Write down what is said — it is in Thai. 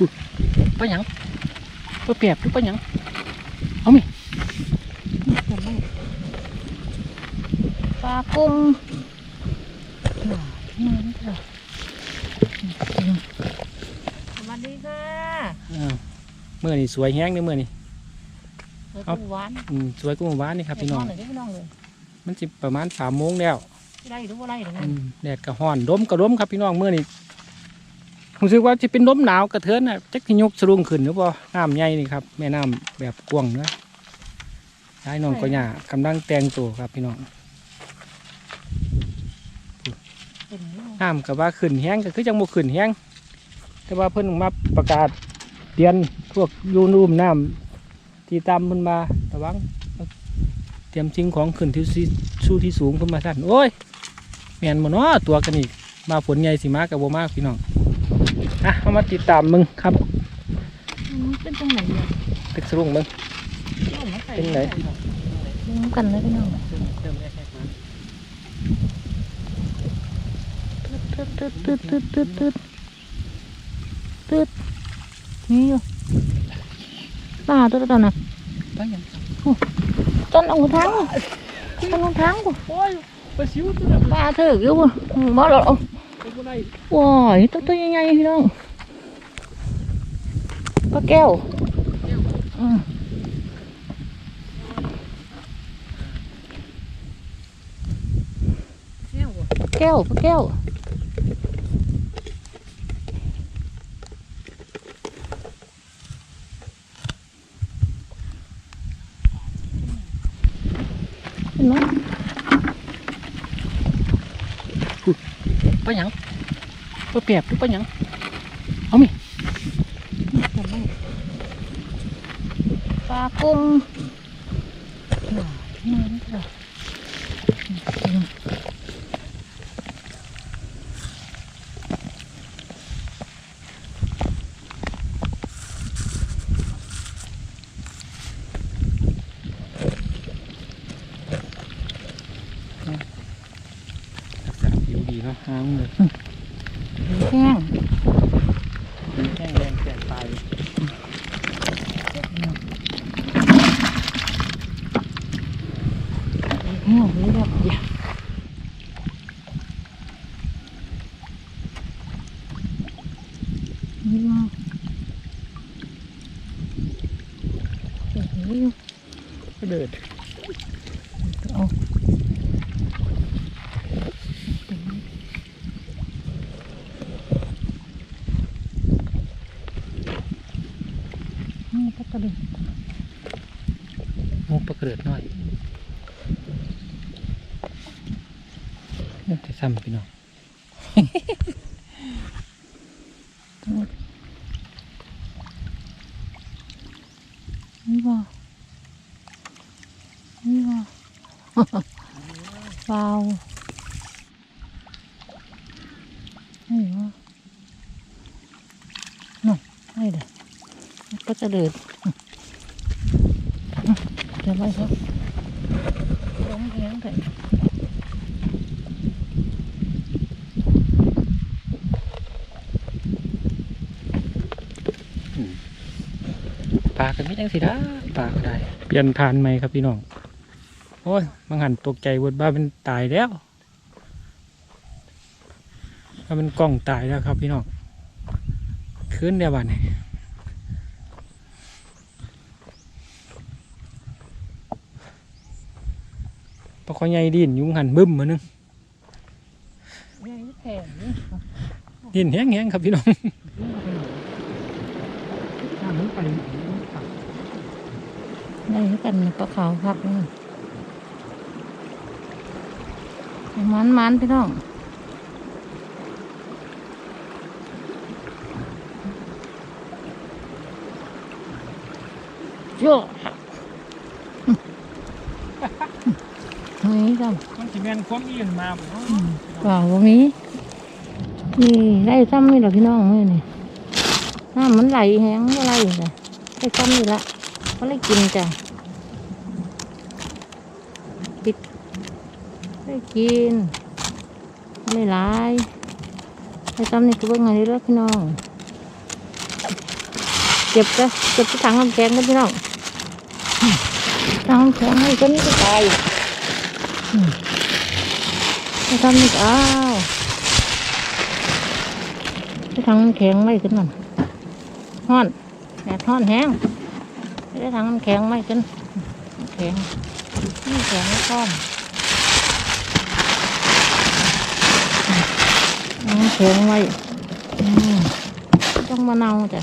พูดปะหยังปะเปียบหรือปะหยังเอามิปลากุ้งสวัสดีค่ะอ้าวเมื่อนี่สวยแห้งเนี่ยเมื่อนี่เปิดตู้หวานอืมสวยกว่าเมื่อวานนี่ครับพี่น้องเลยพี่น้องเลยมันสิประมาณสามโมงแล้วได้หรือว่าไรหรืออืมแดดกระห้อนลมกระลมครับพี่น้องเมื่อนี่ ผมคิดว่าจะเป็นลมหนาวกระเทือนนะจักสิยกสรุงขึ้นหรือเปล่าน้ำใหญ่นี่ครับแม่น้ำแบบกว้างเนื้อยายน้องก็หยากำลังแต่งตัวครับพี่น้องน้ำกับว่าขึ้นแห้งก็คือจังบ่ขึ้นแห้งแต่ว่าเพิ่นมาประกาศเตือนพวกยูนุ่มน้ำที่ตามเพิ่นมาระวังเตรียมสิ่งของขึ้นที่สูสู้ที่สูงเพิ่นมาสั่นโอ้ยแมนบ่เนาะตัวกันอีกมาฝนใหญ่สิมากับบ่มาพี่น้อง อะเอามาติดตามมึงครับมันเป็นตรงไหนเนี่ยตึกสรุงมึงเป็นไหนดูกันเลยพี่น้องตึ๊ดตึ๊ดตึ๊ดตึ๊ดตึ๊ดตึ๊ดตึ๊ดนี่อยู่ปลาตัวตัวน่ะไปยังต้นเอาทั้งต้นเอาทั้งกูโอ้ยปลาซิวตัวนั้นปลาถืออยู่บ่บ่หรอกไปบ่ได้ ว้ายตัวตัวใหญ่ๆพี่น้องปลาแก้วแก้วปลาแก้วเห็นไหม ไปหยังปลาเปียบหรือไปหยังเอามีปลากุ้ง Ừ. รักษาผิวดีเนะหางเลยแห้งแห้งแรงแสบตายแห้งเลยแบบอย่านี่ว่าโอ้โหเดิดเอา นี่ก็กระเดิ่งมุกปลากระเดิดน้อยนี่จะซ้ำพี่น้องนี่ว่นี่ว่าเปล่านี่ว่าน่ะไม่เด้อ ก็จะเดินเดี๋ยวไปครับล้มเลี้ยงไปปลากันไม่จังสิได้ปลาก็ได้ เปลี่ยนทานไหมครับพี่น้อง โอ้ยบางหันตกใจเวดบ้าเป็นตายแล้วถ้าเป็นกล้องตายแล้วครับพี่น้อง ขึ้นเดียววันนี้ ลาคอใหญ่ดินอยุงหันบึ้มมานึงใหญ่แข็งนี่ดินแห้งๆครับพี่น้องน้ำมันไปได้คือกันปลาขาวครับนี่มันมันๆพี่น้องโย่ เฮ้ยจ้ะมันสิแมนความยืนมาบ่เนาะเปล่าบ่มีนี่ได้ซ้ำนี่แหละพี่น้องเมื่อนี่น้ำมันไหลแห้งก็ไหลจ้ะได้ซ้ำนี่ละก็เลยกินจ้ะปิดได้กินไม่หลายได้ซ้ำนี่คือว่าไงนี่แล้วพี่น้องเก็บไปเก็บไปถังน้ำแข็งกันพี่น้องอืมถังน้ำแข็งให้ตัวนี้ก็ตายอืม ไปทำนี่อ้าวไปถังน้ำแข็งไม่ขึ้นนั่นห้อนแดดห้อนแห้งไปได้ถังน้ำแข็งไม่ขึ้นแข็งน้ำแข็งไม่ต้อมน้ำแข็งไว้ต้องมะนาวจ้ะ